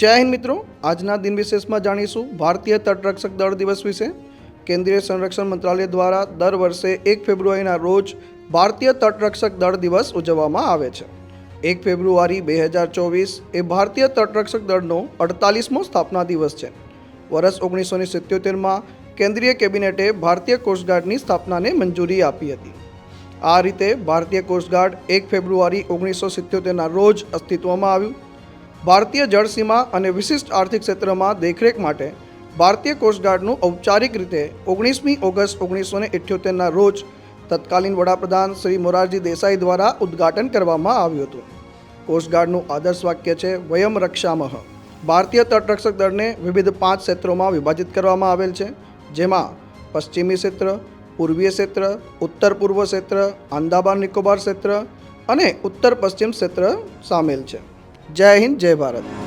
જય હિન્દ મિત્રો, આજના દિન વિશેષમાં જાણીશું ભારતીય તટરક્ષક દળ દિવસ વિશે. કેન્દ્રીય સંરક્ષણ મંત્રાલય દ્વારા દર વર્ષે એક ફેબ્રુઆરીના રોજ ભારતીય તટરક્ષક દળ દિવસ ઉજવવામાં આવે છે. એક ફેબ્રુઆરી બે હજાર ચોવીસ એ ભારતીય તટરક્ષક દળનો અડતાલીસમો સ્થાપના દિવસ છે. વર્ષ ઓગણીસો સિત્યોતેરમાં કેન્દ્રીય કેબિનેટે ભારતીય કોસ્ટગાર્ડની સ્થાપનાને મંજૂરી આપી હતી. આ રીતે ભારતીય કોસ્ટગાર્ડ એક ફેબ્રુઆરી ઓગણીસો સિત્યોતેરના રોજ અસ્તિત્વમાં આવ્યું. ભારતીય જળસીમા અને વિશિષ્ટ આર્થિક ક્ષેત્રમાં દેખરેખ માટે ભારતીય કોસ્ટગાર્ડનું ઔપચારિક રીતે ઓગણીસમી ઓગસ્ટ ઓગણીસો ને ઇઠ્યોતેરના રોજ તત્કાલીન વડાપ્રધાન શ્રી મોરારજી દેસાઈ દ્વારા ઉદ્ઘાટન કરવામાં આવ્યું હતું. કોસ્ટગાર્ડનું આદર્શ વાક્ય છે, વયમ રક્ષામહ ભારતીય તટરક્ષક દળને વિવિધ પાંચ ક્ષેત્રોમાં વિભાજિત કરવામાં આવેલ છે, જેમાં પશ્ચિમી ક્ષેત્ર, પૂર્વીય ક્ષેત્ર, ઉત્તર પૂર્વ ક્ષેત્ર, આંદામાન નિકોબાર ક્ષેત્ર અને ઉત્તર પશ્ચિમ ક્ષેત્ર સામેલ છે. જય હિન્દ જય ભારત.